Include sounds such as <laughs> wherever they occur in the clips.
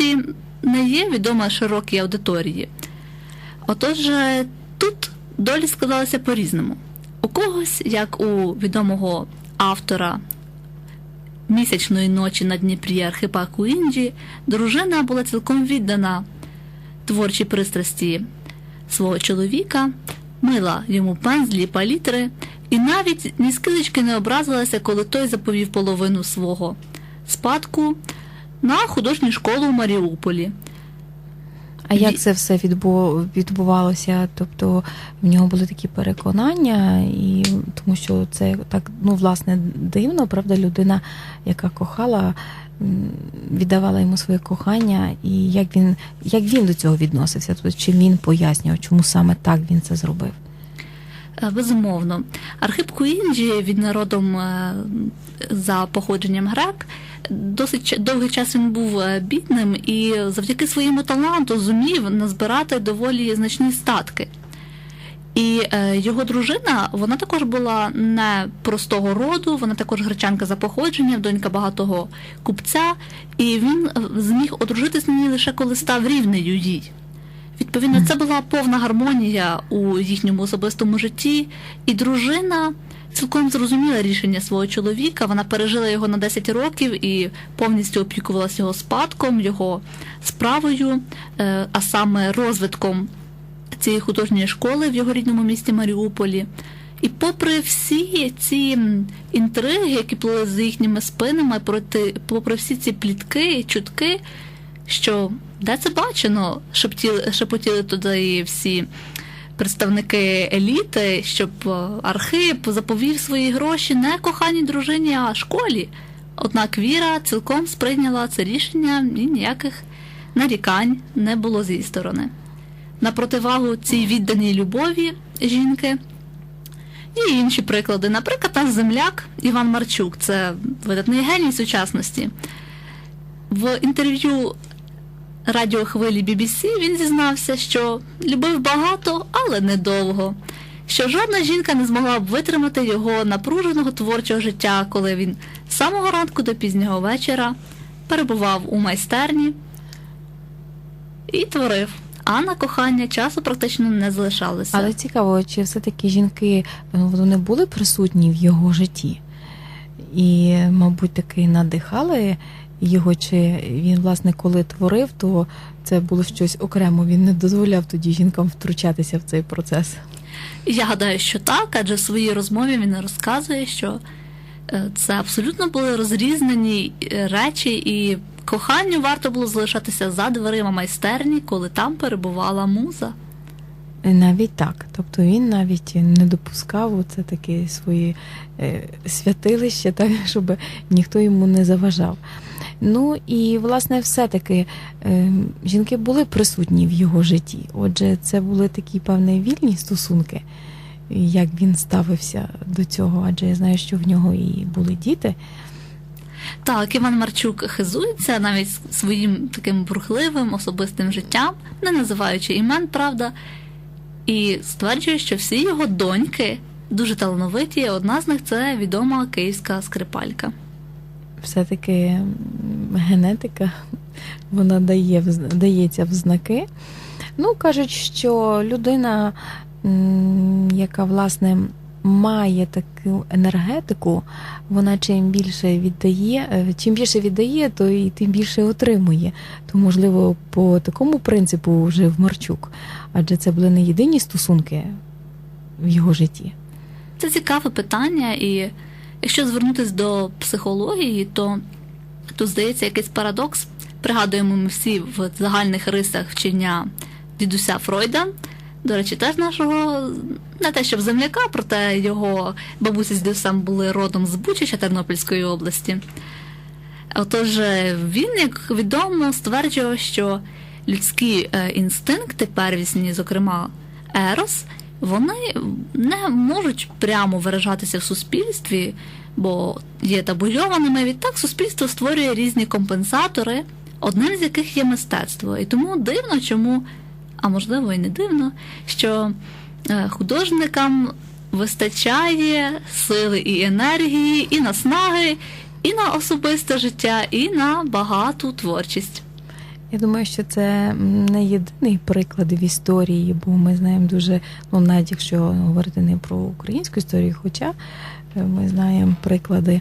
творчості не є відома широкій аудиторії. Отож, е, тут долі складалися по-різному. У когось, як у відомого автора місячної ночі на Дніпрі Архипа Куінджі, дружина була цілком віддана творчій пристрасті свого чоловіка, мила йому пензлі, палітри, і навіть ні скилечки не образилася, коли той заповів половину свого спадку на художню школу у Маріуполі. А як це все відбу- відбувалося? Тобто в нього були такі переконання, і тому що це так ну власне дивно, правда, людина, яка кохала, віддавала йому своє кохання, і як він як він до цього відносився? Тобто, чи він пояснював, чому саме так він це зробив? Е, Безумовно, Архип Куінджі від народом е, за походженням грек. Досить довгий час він був е, бідним і завдяки своєму таланту зумів назбирати доволі значні статки. І його дружина, вона також була не простого роду, вона також гречанка за походженням, донька багатого купця, і він зміг одружитись на ній лише коли став рівнею їй. Відповідно, це була повна гармонія у їхньому особистому житті, і дружина цілком зрозуміла рішення свого чоловіка. Вона пережила його на 10 років і повністю опікувалася його спадком, його справою, е, а саме розвитком цієї художньої школи в його рідному місті Маріуполі. І попри всі ці інтриги, які плили за їхніми спинами, проти, попри всі ці плітки чутки, що де це бачено, шептіли, шепотіли туди всі представники еліти, щоб е, Архип заповів свої гроші не коханій дружині, а школі. Однак Віра цілком сприйняла це рішення і ніяких нарікань не було з її сторони. На противагу цій відданій любові жінки є інші приклади. Наприклад, наш земляк Іван Марчук, це видатний геній сучасності. В інтерв'ю радіохвилі BBC він зізнався, що любив багато, але недовго. Що жодна жінка не змогла б витримати його напруженого творчого життя, коли він з самого ранку до пізнього вечора перебував у майстерні і творив. А на кохання часу практично не залишалося. Але цікаво, чи все-таки жінки ну, вони були присутні в його житті? І, мабуть, таки надихали його, чи він, власне, коли творив, то це було щось окремо. Він не дозволяв тоді жінкам втручатися в цей процес. Я гадаю, що так, адже в своїй розмові він розказує, що е, це абсолютно були розрізнені е, речі, і коханню варто було залишатися за дверима майстерні, коли там перебувала муза. Навіть так. Тобто він навіть не допускав це таке свої е, святилище, <laughs> так, щоб ніхто йому не заважав. Ну і власне все-таки е, жінки були присутні в його житті. Отже, це були такі певні вільні стосунки, як він ставився до цього, адже я знаю, що в нього і були діти. Так, Іван Марчук хизується навіть своїм таким бурхливим особистим життям, не називаючи імен, правда, і стверджує, що всі його доньки дуже талановиті. Одна з них це відома київська скрипалька. Все-таки генетика вона дає, дається в знаки. Ну, кажуть, що людина, яка власне має таку енергетику, вона чим більше віддає, е, чим більше віддає, то і тим більше отримує. То, можливо, по такому принципу вже в Марчук, адже це були не єдині стосунки в його житті. Це цікаве питання, і якщо звернутися до психології, то тут здається якийсь парадокс. Пригадуємо ми всі в загальних рисах вчення дідуся Фройда. До речі, теж нашого не те, щоб земляка, проте його бабусі з дідусем були родом з Бучича Тернопільської області. Отож, він, як відомо, стверджував, що людські е, інстинкти, первісні, зокрема ерос, вони не можуть прямо виражатися в суспільстві, бо є табуйованими. Відтак суспільство створює різні компенсатори, одним з яких є мистецтво. І тому дивно, чому, а можливо і не дивно, що е, художникам вистачає сили і енергії, і наснаги, і на особисте життя, і на багату творчість. Я думаю, що це не єдиний приклад в історії, бо ми знаємо дуже, ну навіть якщо говорити не про українську історію, хоча е, ми знаємо приклади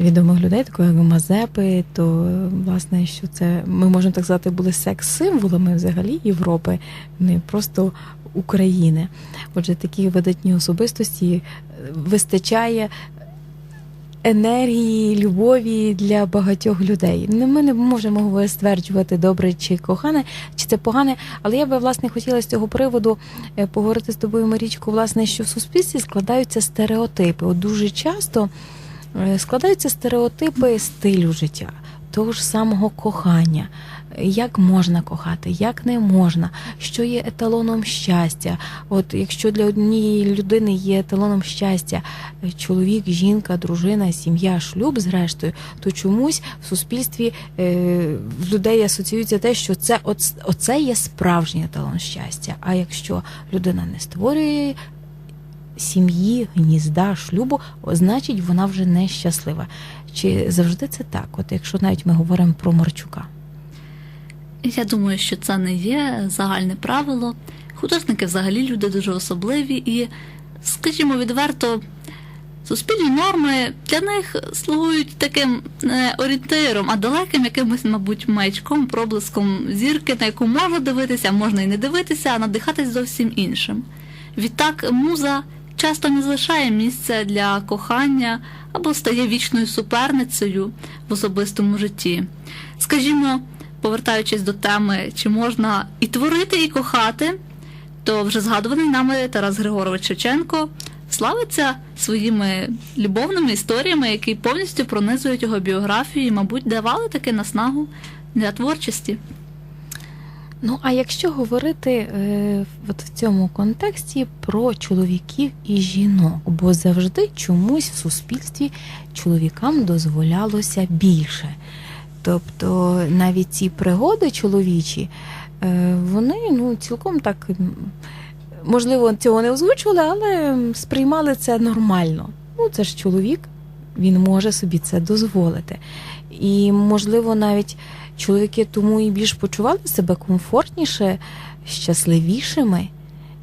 відомих людей, такого як Мазепи, то власне, що це ми можемо так сказати, були секс-символами взагалі Європи, не просто України. Отже, такі видатні особистості е, вистачає енергії, любові для багатьох людей. Ну, Ми не можемо стверджувати добре чи кохане, чи це погане. Але я би власне хотіла з цього приводу е, поговорити з тобою, Марічко, власне, що в суспільстві складаються стереотипи. От дуже часто е, складаються стереотипи стилю життя. Того ж самого кохання, як можна кохати, як не можна, що є еталоном щастя. От якщо для однієї людини є еталоном щастя е, чоловік, жінка, дружина, сім'я, шлюб, зрештою, то чомусь в суспільстві е, в людей асоціюється те, що це оце є справжній еталон щастя. А якщо людина не створює сім'ї, гнізда, шлюбу, значить вона вже нещаслива. Чи завжди це так? От якщо навіть ми говоримо про Марчука. Я думаю, що це не є загальне правило. Художники взагалі люди дуже особливі і, скажімо відверто, суспільні норми для них слугують таким не орієнтиром, а далеким якимось, мабуть, маячком, проблиском зірки, на яку можна дивитися, можна і не дивитися, а надихатись зовсім іншим. Відтак, муза часто не залишає місця для кохання або стає вічною суперницею в особистому житті. Скажімо, повертаючись до теми, чи можна і творити, і кохати, то вже згадуваний нами Тарас Григорович Шевченко славиться своїми любовними історіями, які повністю пронизують його біографію і, мабуть, давали таки наснагу для творчості. Ну а якщо говорити е, от в цьому контексті про чоловіків і жінок, бо завжди чомусь в суспільстві чоловікам дозволялося більше. Тобто навіть ці пригоди чоловічі, е, вони ну цілком так можливо цього не озвучували, але сприймали це нормально. Ну це ж чоловік, він може собі це дозволити. І можливо навіть чоловіки тому і більш почували себе комфортніше, щасливішими,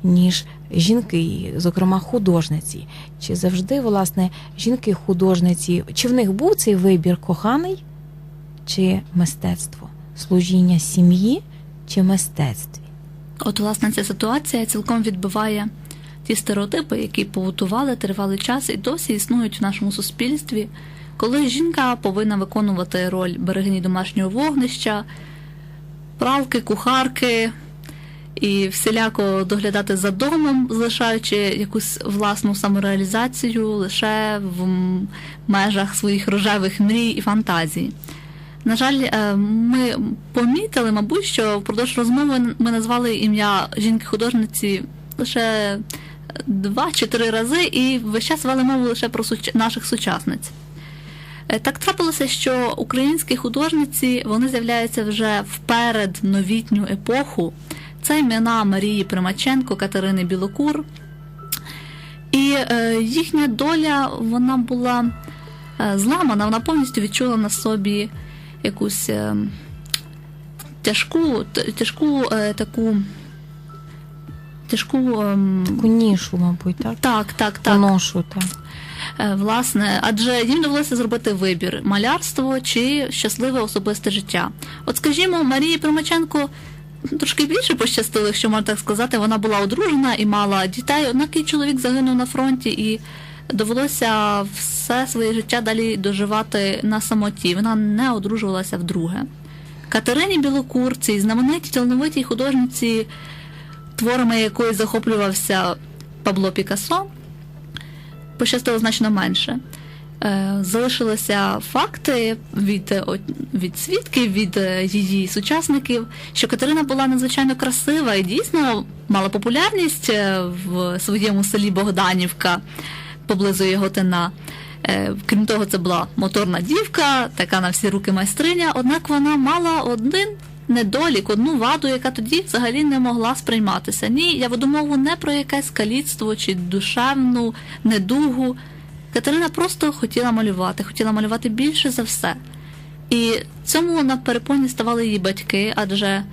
ніж жінки, зокрема художниці. Чи завжди, власне, жінки-художниці, чи в них був цей вибір коханий, чи мистецтво, служіння сім'ї чи мистецтві? От, власне, ця ситуація цілком відбиває ті стереотипи, які побутували тривалий час і досі існують в нашому суспільстві, коли жінка повинна виконувати роль берегині домашнього вогнища, пралки, кухарки і всіляко доглядати за домом, залишаючи якусь власну самореалізацію лише в межах своїх рожевих мрій і фантазій. На жаль, е, ми помітили, мабуть, що впродовж розмови ми назвали ім'я жінки-художниці лише два чи три рази, і весь час вели мову лише про суч- наших сучасниць. Е, Так трапилося, що українські художниці вони з'являються вже вперед новітню епоху. Це імена Марії Примаченко, Катерини Білокур. І е, їхня доля вона була е, зламана, вона повністю відчула на собі якусь е, тяжку, тяжку е, таку. Тяжку. ем, Таку нішу, мабуть, так? Так, так, так. Поношу, так. Е, Власне, адже їм довелося зробити вибір: малярство чи щасливе особисте життя. От, скажімо, Марії Примаченко трошки більше пощастило, якщо можна так сказати. Вона була одружена і мала дітей. Однак її чоловік загинув на фронті і довелося все своє життя далі доживати на самоті. Вона не одружувалася вдруге. Катерині Білокур, цій знаменитій талановитій художниці, творами якої захоплювався Пабло Пікассо, пощастило значно менше. Е, Залишилися факти від, від свідків, від е, її сучасників, що Катерина була надзвичайно красива і дійсно мала популярність е, в своєму селі Богданівка поблизу Яготина. Е, Крім того, це була моторна дівка, така на всі руки майстриня, однак вона мала один недолік, одну ваду, яка тоді взагалі не могла сприйматися. Ні, я веду мову не про якесь каліцтво чи душевну недугу. Катерина просто хотіла малювати, хотіла малювати більше за все. І цьому на перепоні ставали її батьки, адже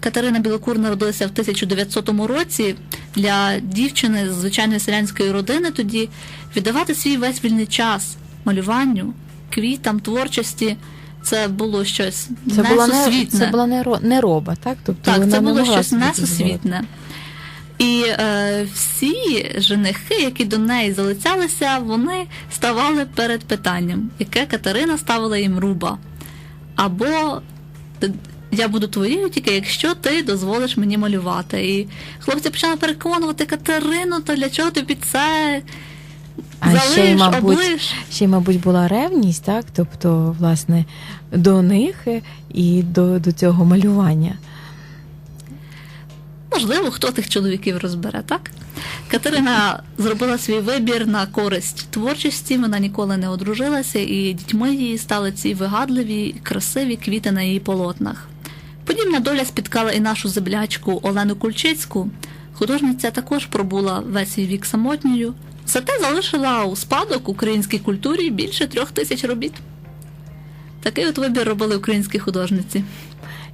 Катерина Білокур народилася в 1900 році. Для дівчини з звичайної селянської родини тоді віддавати свій весь вільний час малюванню, квітам, творчості. Це було щось Це була не, це була не, ро- не роба, так? Тобто Так, вона це було щось несусвітне. І е, всі женихи, які до неї залицялися, вони ставали перед питанням, яке Катерина ставила їм руба. Або «Т- я буду твоєю тільки якщо ти дозволиш мені малювати. І хлопці почали переконувати Катерину, то для чого під це А залиш, ще й, мабуть, облиш? ще й, мабуть, була ревність, так? Тобто, власне, до них і до, до цього малювання. Можливо, хто тих чоловіків розбере, так? Катерина зробила свій вибір на користь творчості, вона ніколи не одружилася, і дітьми її стали ці вигадливі, красиві квіти на її полотнах. Подібна доля спіткала і нашу землячку Олену Кульчицьку. Художниця також пробула весь свій вік самотньою, зате залишила у спадок українській культурі більше трьох тисяч робіт. Такий от вибір робили українські художниці.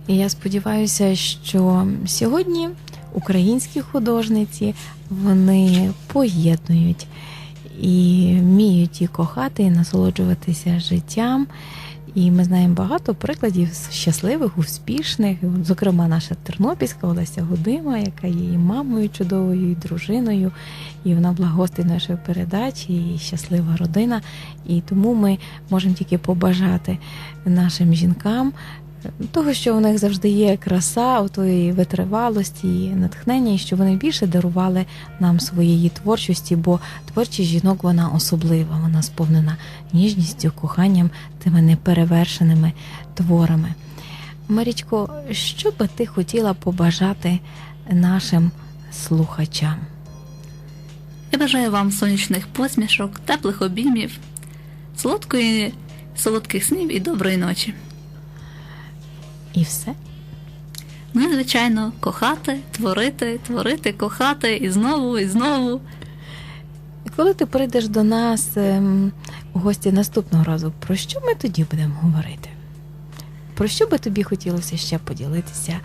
І я сподіваюся, що сьогодні українські художниці вони поєднують і вміють і кохати, і насолоджуватися життям. І ми знаємо багато прикладів щасливих, успішних, зокрема, наша Тернопільська Олеся Гудима, яка є і мамою чудовою, і дружиною, і вона благостить нашої передачі, і щаслива родина. І тому ми можемо тільки побажати нашим жінкам того, що у них завжди є краса, тої витривалості, і натхнення, і що вони більше дарували нам своєї творчості, бо творчість жінок вона особлива, вона сповнена ніжністю, коханням, тими неперевершеними творами. Марічко, що би ти хотіла побажати нашим слухачам? Я бажаю вам сонячних посмішок, теплих обіймів, солодкої, солодких снів і доброї ночі. І все? Ну звичайно, кохати, творити, творити, кохати і знову, і знову. Коли ти прийдеш до нас ем, у гості наступного разу, про що ми тоді будемо говорити? Про що би тобі хотілося ще поділитися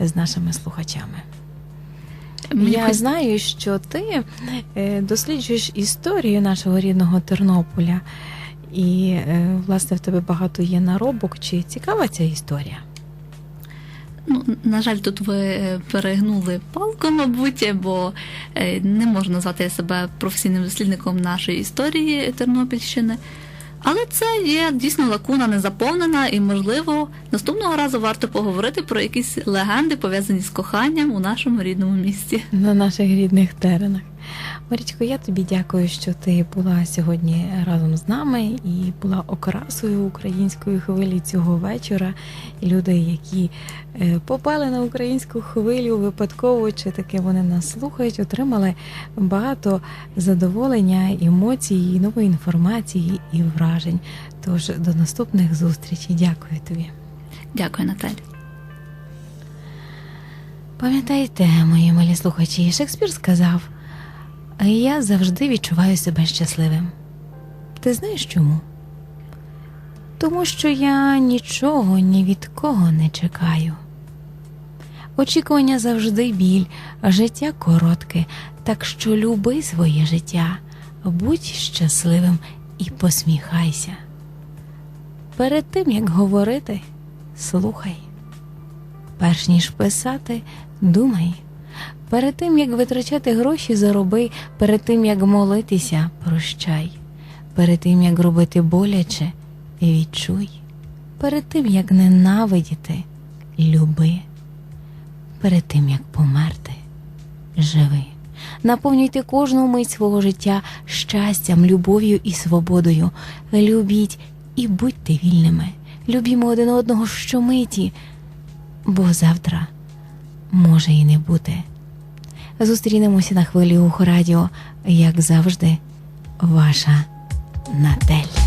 з нашими слухачами? Мені Я хоч- знаю, що ти е, досліджуєш історію нашого рідного Тернополя, і е, власне в тебе багато є наробок. Чи цікава ця історія? Ну, на жаль, тут ви е, перегнули палку, мабуть, бо е, не можна назвати себе професійним дослідником нашої історії Тернопільщини. Але це є дійсно лакуна незаповнена, і, можливо, наступного разу варто поговорити про якісь легенди, пов'язані з коханням у нашому рідному місті. на наших рідних теренах. Марічко, я тобі дякую, що ти була сьогодні разом з нами і була окрасою української хвилі цього вечора. Люди, які е, попали на українську хвилю, випадково чи таке вони нас слухають, отримали багато задоволення, емоцій, і нової інформації і вражень. Тож до наступних зустрічей. Дякую тобі. Дякую, Наталі. Пам'ятайте, мої милі слухачі, Шекспір сказав: «А я завжди відчуваю себе щасливим. Ти знаєш чому? Тому що я нічого ні від кого не чекаю. Очікування завжди біль, життя коротке, так що люби своє життя, будь щасливим і посміхайся. Перед тим як говорити, слухай. Перш ніж писати, думай. Перед тим, як витрачати гроші, зароби, перед тим, як молитися, прощай. Перед тим, як робити боляче, відчуй. Перед тим, як ненавидіти, люби. Перед тим, як померти, живи. Наповнюйте кожну мить свого життя щастям, любов'ю і свободою. Любіть і будьте вільними. Любімо один одного щомиті бо завтра може і не бути. Зустрінемося на хвилі Ухо Радіо, як завжди, ваша Натель.